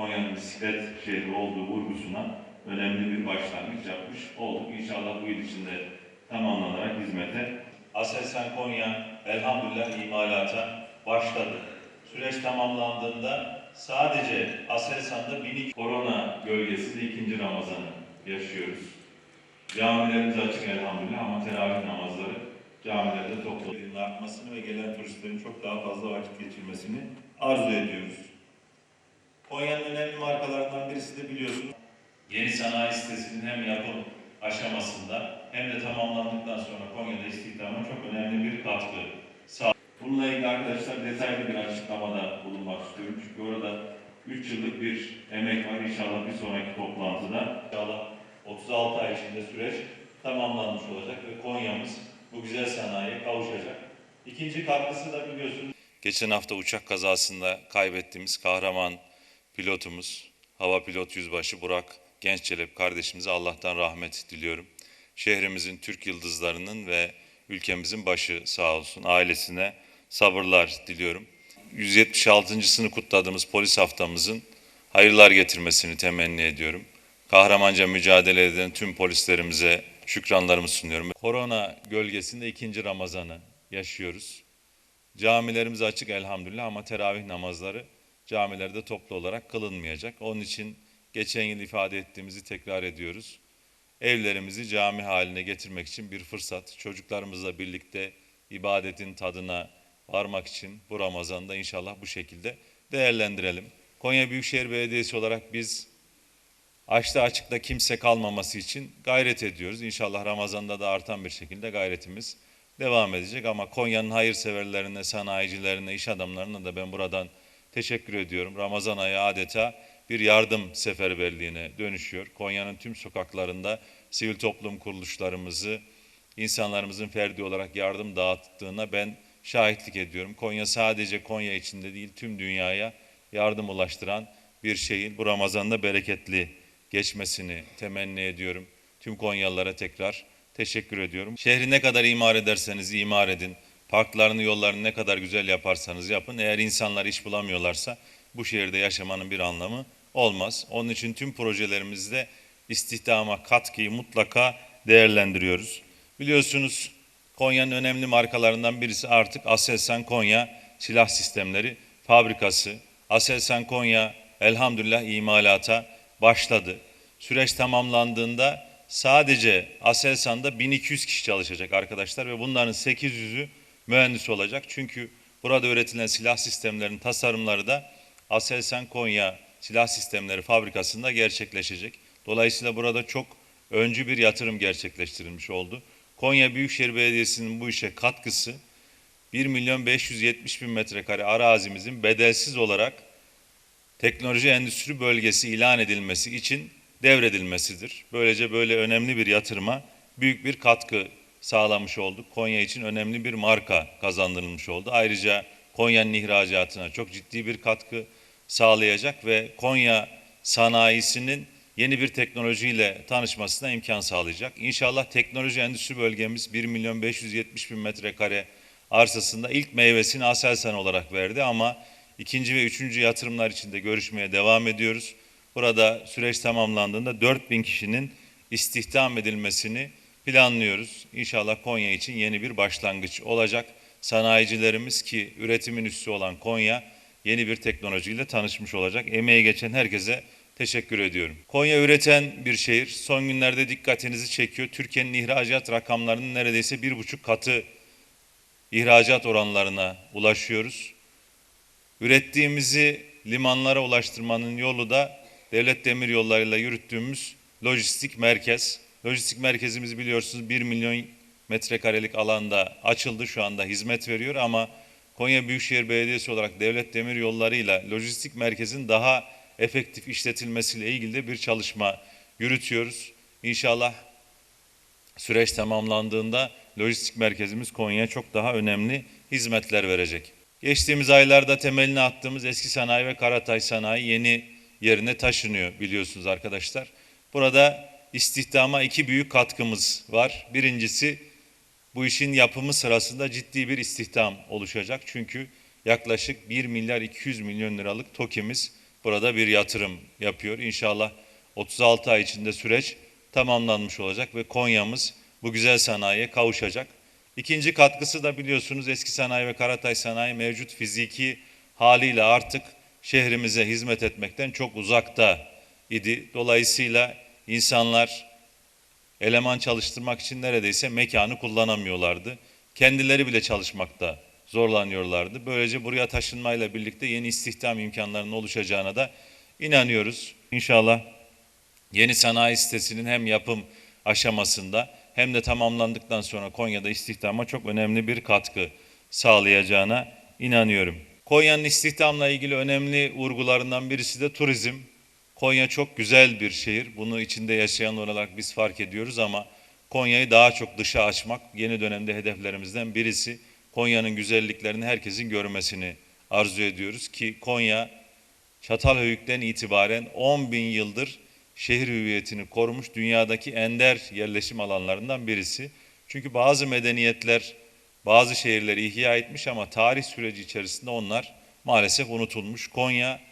Konya'nın bisiklet şehri olduğu vurgusuna önemli bir başlangıç yapmış olduk. İnşallah bu yıl içinde tamamlanarak hizmete Aselsan Konya elhamdülillah imalata başladı. Süreç tamamlandığında sadece Aselsan'da 1002 korona gölgesinde ikinci Ramazan'ı yaşıyoruz. Camilerimiz açık elhamdülillah ama teravih namazları camilerde toplu artmasını ve gelen turistlerin çok daha fazla vakit geçirmesini arzu ediyoruz. Konya'nın önemli markalarından birisi de biliyorsunuz yeni sanayi sitesinin hem yapım aşamasında hem de tamamlandıktan sonra Konya'da istihdama çok önemli bir katkı sağlıyor. Bununla ilgili arkadaşlar detaylı bir açıklamada bulunmak istiyorum. Çünkü orada 3 yıllık bir emek var. İnşallah bir sonraki toplantıda inşallah 36 ay içinde süreç tamamlanmış olacak ve Konya'mız bu güzel sanayiye kavuşacak. İkinci katkısı da biliyorsunuz Geçen hafta uçak kazasında kaybettiğimiz kahraman pilotumuz, hava pilot yüzbaşı Burak Genççelep kardeşimize Allah'tan rahmet diliyorum. Şehrimizin Türk yıldızlarının ve ülkemizin başı sağ olsun. Ailesine sabırlar diliyorum. 176.sını kutladığımız polis haftamızın hayırlar getirmesini temenni ediyorum. Kahramanca mücadele eden tüm polislerimize şükranlarımı sunuyorum. Korona gölgesinde ikinci Ramazan'ı yaşıyoruz. Camilerimiz açık elhamdülillah ama teravih namazları camilerde toplu olarak kılınmayacak. Onun için geçen yıl ifade ettiğimizi tekrar ediyoruz. Evlerimizi cami haline getirmek için bir fırsat. Çocuklarımızla birlikte ibadetin tadına varmak için bu Ramazan'da inşallah bu şekilde değerlendirelim. Konya Büyükşehir Belediyesi olarak biz açta açıkta kimse kalmaması için gayret ediyoruz. İnşallah Ramazan'da da artan bir şekilde gayretimiz devam edecek. Ama Konya'nın hayırseverlerine, sanayicilerine, iş adamlarına da ben buradan teşekkür ediyorum. Ramazan ayı adeta bir yardım seferberliğine dönüşüyor. Konya'nın tüm sokaklarında sivil toplum kuruluşlarımızı, insanlarımızın ferdi olarak yardım dağıttığına ben şahitlik ediyorum. Konya sadece Konya içinde değil tüm dünyaya yardım ulaştıran bir şehir. Bu Ramazan'da bereketli geçmesini temenni ediyorum. Tüm Konyalılara tekrar teşekkür ediyorum. Şehri ne kadar imar ederseniz imar edin. Parklarını, yollarını ne kadar güzel yaparsanız yapın. Eğer insanlar iş bulamıyorlarsa bu şehirde yaşamanın bir anlamı olmaz. Onun için tüm projelerimizde istihdama katkıyı mutlaka değerlendiriyoruz. Biliyorsunuz Konya'nın önemli markalarından birisi artık Aselsan Konya Silah Sistemleri Fabrikası. Aselsan Konya elhamdülillah imalata başladı. Süreç tamamlandığında sadece Aselsan'da 1200 kişi çalışacak arkadaşlar ve bunların 800'ü mühendis olacak. Çünkü burada üretilen silah sistemlerinin tasarımları da Aselsan Konya Silah Sistemleri Fabrikası'nda gerçekleşecek. Dolayısıyla burada çok öncü bir yatırım gerçekleştirilmiş oldu. Konya Büyükşehir Belediyesi'nin bu işe katkısı 1 milyon 570 bin metrekare arazimizin bedelsiz olarak teknoloji endüstri bölgesi ilan edilmesi için devredilmesidir. Böylece böyle önemli bir yatırıma büyük bir katkı sağlamış olduk. Konya için önemli bir marka kazandırılmış oldu. Ayrıca Konya'nın ihracatına çok ciddi bir katkı sağlayacak ve Konya sanayisinin yeni bir teknolojiyle tanışmasına imkan sağlayacak. İnşallah teknoloji endüstri bölgemiz 1 milyon 570 bin metrekare arsasında ilk meyvesini Aselsan olarak verdi ama ikinci ve üçüncü yatırımlar için de görüşmeye devam ediyoruz. Burada süreç tamamlandığında 4 bin kişinin istihdam edilmesini planlıyoruz. İnşallah Konya için yeni bir başlangıç olacak. Sanayicilerimiz ki üretimin üssü olan Konya yeni bir teknolojiyle tanışmış olacak. Emeği geçen herkese teşekkür ediyorum. Konya üreten bir şehir. Son günlerde dikkatinizi çekiyor. Türkiye'nin ihracat rakamlarının neredeyse bir buçuk katı ihracat oranlarına ulaşıyoruz. Ürettiğimizi limanlara ulaştırmanın yolu da devlet demir yollarıyla yürüttüğümüz lojistik merkez. Lojistik merkezimiz biliyorsunuz 1 milyon metrekarelik alanda açıldı şu anda hizmet veriyor ama Konya Büyükşehir Belediyesi olarak devlet demir yollarıyla lojistik merkezin daha efektif işletilmesiyle ilgili de bir çalışma yürütüyoruz. İnşallah süreç tamamlandığında lojistik merkezimiz Konya'ya çok daha önemli hizmetler verecek. Geçtiğimiz aylarda temelini attığımız eski sanayi ve Karatay sanayi yeni yerine taşınıyor biliyorsunuz arkadaşlar. Burada istihdama iki büyük katkımız var. Birincisi bu işin yapımı sırasında ciddi bir istihdam oluşacak. Çünkü yaklaşık 1 milyar 200 milyon liralık TOKİ'miz burada bir yatırım yapıyor. İnşallah 36 ay içinde süreç tamamlanmış olacak ve Konya'mız bu güzel sanayiye kavuşacak. İkinci katkısı da biliyorsunuz eski sanayi ve Karatay sanayi mevcut fiziki haliyle artık şehrimize hizmet etmekten çok uzakta idi. Dolayısıyla insanlar eleman çalıştırmak için neredeyse mekanı kullanamıyorlardı. Kendileri bile çalışmakta zorlanıyorlardı. Böylece buraya taşınmayla birlikte yeni istihdam imkanlarının oluşacağına da inanıyoruz. İnşallah yeni sanayi sitesinin hem yapım aşamasında hem de tamamlandıktan sonra Konya'da istihdama çok önemli bir katkı sağlayacağına inanıyorum. Konya'nın istihdamla ilgili önemli vurgularından birisi de turizm. Konya çok güzel bir şehir. Bunu içinde yaşayan olarak biz fark ediyoruz ama Konya'yı daha çok dışa açmak yeni dönemde hedeflerimizden birisi. Konya'nın güzelliklerini herkesin görmesini arzu ediyoruz ki Konya Çatalhöyük'ten itibaren 10 bin yıldır şehir hüviyetini korumuş dünyadaki ender yerleşim alanlarından birisi. Çünkü bazı medeniyetler bazı şehirleri ihya etmiş ama tarih süreci içerisinde onlar maalesef unutulmuş. Konya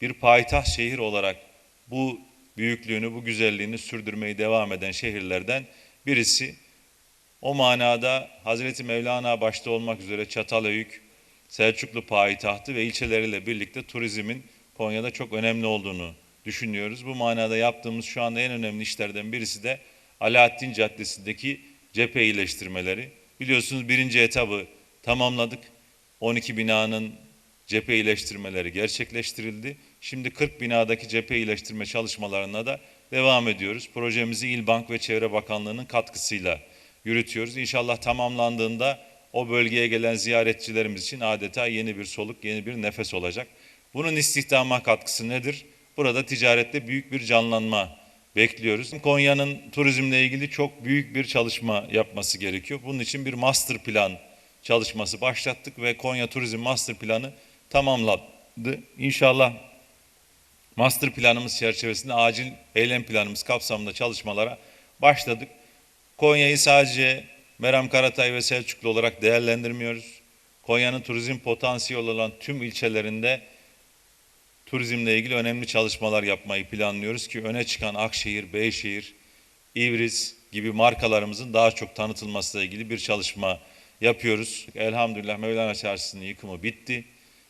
bir payitaht şehir olarak bu büyüklüğünü, bu güzelliğini sürdürmeyi devam eden şehirlerden birisi. O manada Hazreti Mevlana başta olmak üzere Çatalhöyük, Selçuklu payitahtı ve ilçeleriyle birlikte turizmin Konya'da çok önemli olduğunu düşünüyoruz. Bu manada yaptığımız şu anda en önemli işlerden birisi de Alaaddin Caddesi'ndeki cephe iyileştirmeleri. Biliyorsunuz birinci etabı tamamladık. 12 binanın cephe iyileştirmeleri gerçekleştirildi. Şimdi 40 binadaki cephe iyileştirme çalışmalarına da devam ediyoruz. Projemizi İl Bank ve Çevre Bakanlığı'nın katkısıyla yürütüyoruz. İnşallah tamamlandığında o bölgeye gelen ziyaretçilerimiz için adeta yeni bir soluk, yeni bir nefes olacak. Bunun istihdama katkısı nedir? Burada ticarette büyük bir canlanma bekliyoruz. Konya'nın turizmle ilgili çok büyük bir çalışma yapması gerekiyor. Bunun için bir master plan çalışması başlattık ve Konya Turizm Master Planı tamamlandı. İnşallah master planımız çerçevesinde acil eylem planımız kapsamında çalışmalara başladık. Konya'yı sadece Meram Karatay ve Selçuklu olarak değerlendirmiyoruz. Konya'nın turizm potansiyeli olan tüm ilçelerinde turizmle ilgili önemli çalışmalar yapmayı planlıyoruz ki öne çıkan Akşehir, Beyşehir, İvriz gibi markalarımızın daha çok tanıtılmasıyla ilgili bir çalışma yapıyoruz. Elhamdülillah Mevlana Çarşısı'nın yıkımı bitti.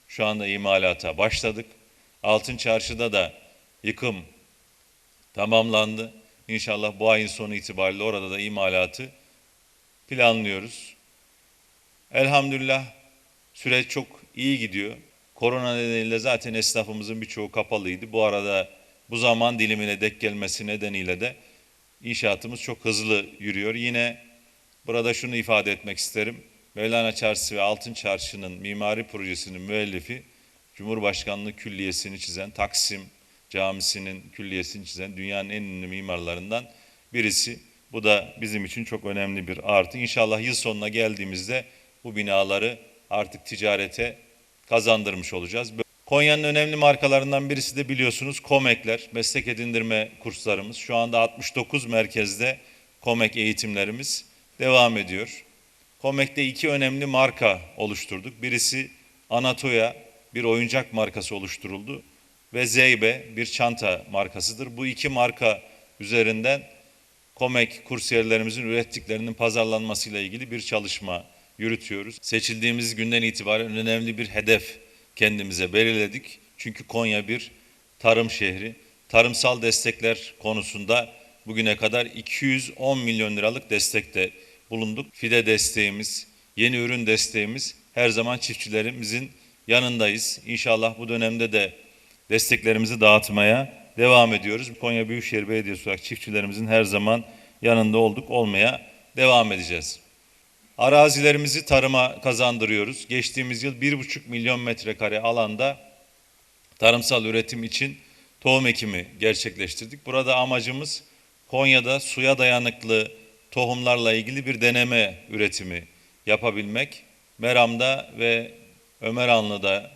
Şu anda imalata başladık. Altın Çarşı'da da yıkım tamamlandı. İnşallah bu ayın sonu itibariyle orada da imalatı planlıyoruz. Elhamdülillah süreç çok iyi gidiyor. Korona nedeniyle zaten esnafımızın birçoğu kapalıydı. Bu arada bu zaman dilimine dek gelmesi nedeniyle de inşaatımız çok hızlı yürüyor. Yine burada şunu ifade etmek isterim. Mevlana Çarşısı ve Altın Çarşı'nın mimari projesinin müellifi Cumhurbaşkanlığı Külliyesi'ni çizen, Taksim Camisi'nin külliyesini çizen dünyanın en ünlü mimarlarından birisi. Bu da bizim için çok önemli bir artı. İnşallah yıl sonuna geldiğimizde bu binaları artık ticarete kazandırmış olacağız. Konya'nın önemli markalarından birisi de biliyorsunuz Komekler, meslek edindirme kurslarımız. Şu anda 69 merkezde Komek eğitimlerimiz devam ediyor. Komek'te iki önemli marka oluşturduk. Birisi Anatoya, bir oyuncak markası oluşturuldu ve Zeybe bir çanta markasıdır. Bu iki marka üzerinden Komek kursiyerlerimizin ürettiklerinin pazarlanmasıyla ilgili bir çalışma yürütüyoruz. Seçildiğimiz günden itibaren önemli bir hedef kendimize belirledik. Çünkü Konya bir tarım şehri. Tarımsal destekler konusunda bugüne kadar 210 milyon liralık destekte bulunduk. Fide desteğimiz, yeni ürün desteğimiz her zaman çiftçilerimizin yanındayız. İnşallah bu dönemde de desteklerimizi dağıtmaya devam ediyoruz. Konya Büyükşehir Belediyesi olarak çiftçilerimizin her zaman yanında olduk, olmaya devam edeceğiz. Arazilerimizi tarıma kazandırıyoruz. Geçtiğimiz yıl 1,5 milyon metrekare alanda tarımsal üretim için tohum ekimi gerçekleştirdik. Burada amacımız Konya'da suya dayanıklı tohumlarla ilgili bir deneme üretimi yapabilmek. Meram'da ve Ömeranlı'da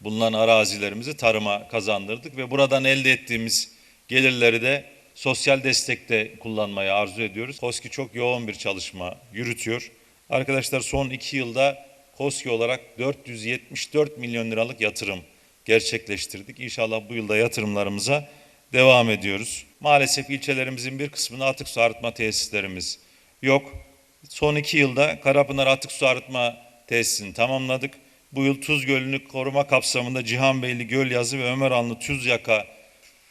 bulunan arazilerimizi tarıma kazandırdık ve buradan elde ettiğimiz gelirleri de sosyal destekte kullanmayı arzu ediyoruz. KOSKİ çok yoğun bir çalışma yürütüyor. Arkadaşlar son iki yılda KOSKİ olarak 474 milyon liralık yatırım gerçekleştirdik. İnşallah bu yılda yatırımlarımıza devam ediyoruz. Maalesef ilçelerimizin bir kısmında atık su arıtma tesislerimiz yok. Son iki yılda Karapınar Atık Su Arıtma Tesisini tamamladık. Bu yıl Tuz Gölü'nü koruma kapsamında Cihanbeyli, Gölyazı ve Ömeranlı Tüzyaka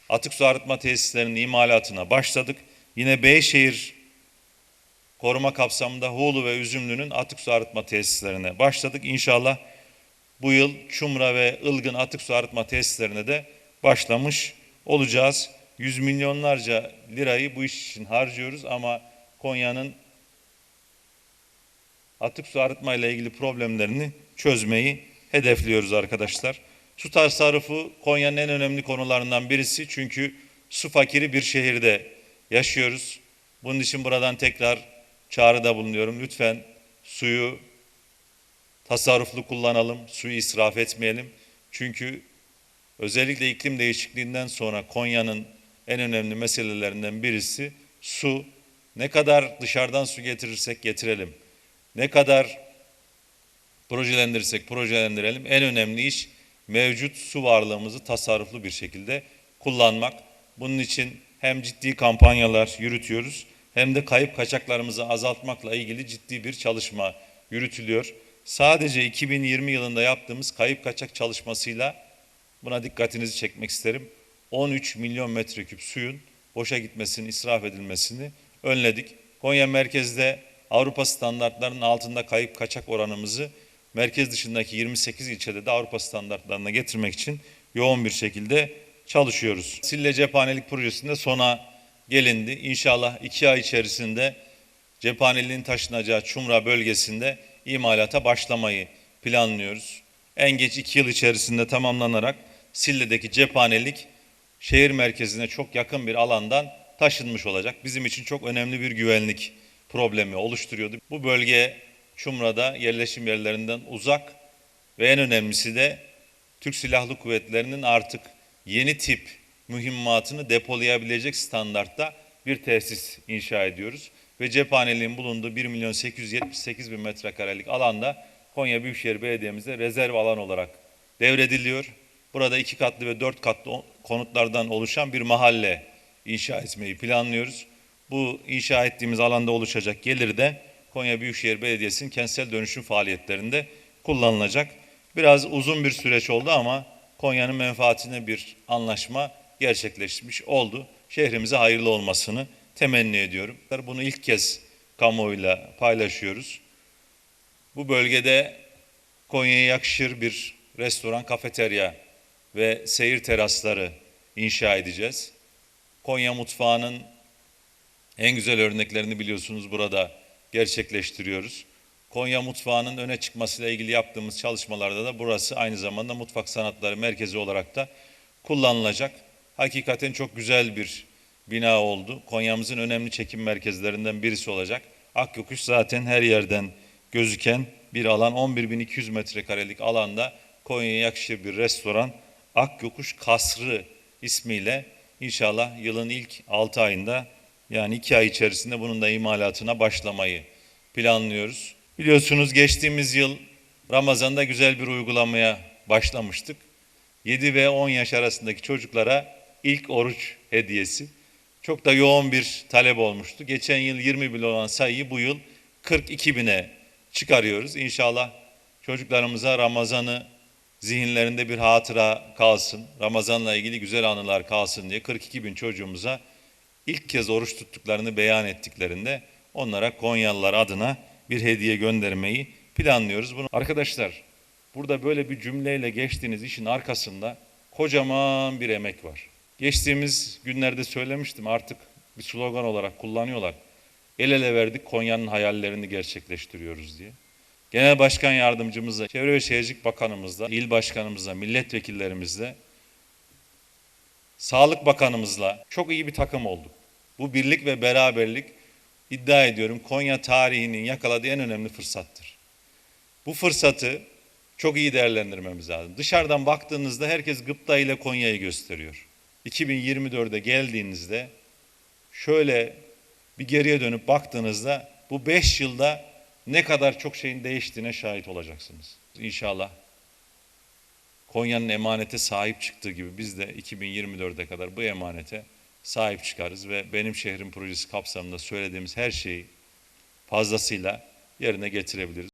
atık su arıtma tesislerinin imalatına başladık. Yine Beyşehir koruma kapsamında Huğlu ve Üzümlü'nün atık su arıtma tesislerine başladık. İnşallah bu yıl Çumra ve Ilgın atık su arıtma tesislerine de başlamış olacağız. Yüz milyonlarca lirayı bu iş için harcıyoruz ama Konya'nın atık su arıtma ile ilgili problemlerini çözmeyi hedefliyoruz arkadaşlar. Su tasarrufu Konya'nın en önemli konularından birisi çünkü su fakiri bir şehirde yaşıyoruz. Bunun için buradan tekrar çağrıda bulunuyorum. Lütfen suyu tasarruflu kullanalım, suyu israf etmeyelim. Çünkü özellikle iklim değişikliğinden sonra Konya'nın en önemli meselelerinden birisi su. Ne kadar dışarıdan su getirirsek getirelim, ne kadar projelendirirsek projelendirelim. En önemli iş mevcut su varlığımızı tasarruflu bir şekilde kullanmak. Bunun için hem ciddi kampanyalar yürütüyoruz hem de kayıp kaçaklarımızı azaltmakla ilgili ciddi bir çalışma yürütülüyor. Sadece 2020 yılında yaptığımız kayıp kaçak çalışmasıyla buna dikkatinizi çekmek isterim. 13 milyon metreküp suyun boşa gitmesini, israf edilmesini önledik. Konya merkezde Avrupa standartlarının altında kayıp kaçak oranımızı merkez dışındaki 28 ilçede de Avrupa standartlarına getirmek için yoğun bir şekilde çalışıyoruz. Sille cephanelik projesinde sona gelindi. İnşallah iki ay içerisinde cephaneliğin taşınacağı Çumra bölgesinde imalata başlamayı planlıyoruz. En geç iki yıl içerisinde tamamlanarak Sille'deki cephanelik şehir merkezine çok yakın bir alandan taşınmış olacak. Bizim için çok önemli bir güvenlik problemi oluşturuyordu. Bu bölge Çumra'da yerleşim yerlerinden uzak ve en önemlisi de Türk Silahlı Kuvvetleri'nin artık yeni tip mühimmatını depolayabilecek standartta bir tesis inşa ediyoruz. Ve cephaneliğin bulunduğu 1 milyon 878 bin metrekarelik alanda Konya Büyükşehir Belediye'mize rezerv alan olarak devrediliyor. Burada iki katlı ve dört katlı konutlardan oluşan bir mahalle inşa etmeyi planlıyoruz. Bu inşa ettiğimiz alanda oluşacak gelir de Konya Büyükşehir Belediyesi'nin kentsel dönüşüm faaliyetlerinde kullanılacak. Biraz uzun bir süreç oldu ama Konya'nın menfaatine bir anlaşma gerçekleşmiş oldu. Şehrimize hayırlı olmasını temenni ediyorum. Bunu ilk kez kamuoyuyla paylaşıyoruz. Bu bölgede Konya'ya yakışır bir restoran, kafeterya ve seyir terasları inşa edeceğiz. Konya mutfağının en güzel örneklerini biliyorsunuz burada gerçekleştiriyoruz. Konya mutfağının öne çıkmasıyla ilgili yaptığımız çalışmalarda da burası aynı zamanda mutfak sanatları merkezi olarak da kullanılacak. Hakikaten çok güzel bir bina oldu. Konya'mızın önemli çekim merkezlerinden birisi olacak. Akyokuş zaten her yerden gözüken bir alan. 11.200 metrekarelik alanda Konya'ya yakışır bir restoran. Akyokuş Kasrı ismiyle inşallah yılın ilk 6 ayında yani 2 ay içerisinde bunun da imalatına başlamayı planlıyoruz. Biliyorsunuz geçtiğimiz yıl Ramazan'da güzel bir uygulamaya başlamıştık. 7 ve 10 yaş arasındaki çocuklara ilk oruç hediyesi. Çok da yoğun bir talep olmuştu. Geçen yıl 20 bin olan sayıyı bu yıl 42 bine çıkarıyoruz. İnşallah çocuklarımıza Ramazan'ı zihinlerinde bir hatıra kalsın, Ramazan'la ilgili güzel anılar kalsın diye 42 bin çocuğumuza ilk kez oruç tuttuklarını beyan ettiklerinde onlara Konyalılar adına bir hediye göndermeyi planlıyoruz. Bunu arkadaşlar burada böyle bir cümleyle geçtiğiniz işin arkasında kocaman bir emek var. Geçtiğimiz günlerde söylemiştim artık bir slogan olarak kullanıyorlar. El ele verdik Konya'nın hayallerini gerçekleştiriyoruz diye. Genel Başkan Yardımcımızla, Çevre ve Şehircilik Bakanımızla, il başkanımızla, milletvekillerimizle, Sağlık Bakanımızla çok iyi bir takım olduk. Bu birlik ve beraberlik iddia ediyorum Konya tarihinin yakaladığı en önemli fırsattır. Bu fırsatı çok iyi değerlendirmemiz lazım. Dışarıdan baktığınızda herkes gıpta ile Konya'yı gösteriyor. 2024'e geldiğinizde şöyle bir geriye dönüp baktığınızda bu 5 yılda ne kadar çok şeyin değiştiğine şahit olacaksınız. İnşallah Konya'nın emanete sahip çıktığı gibi biz de 2024'e kadar bu emanete sahip çıkarız ve benim şehrim projesi kapsamında söylediğimiz her şeyi fazlasıyla yerine getirebiliriz.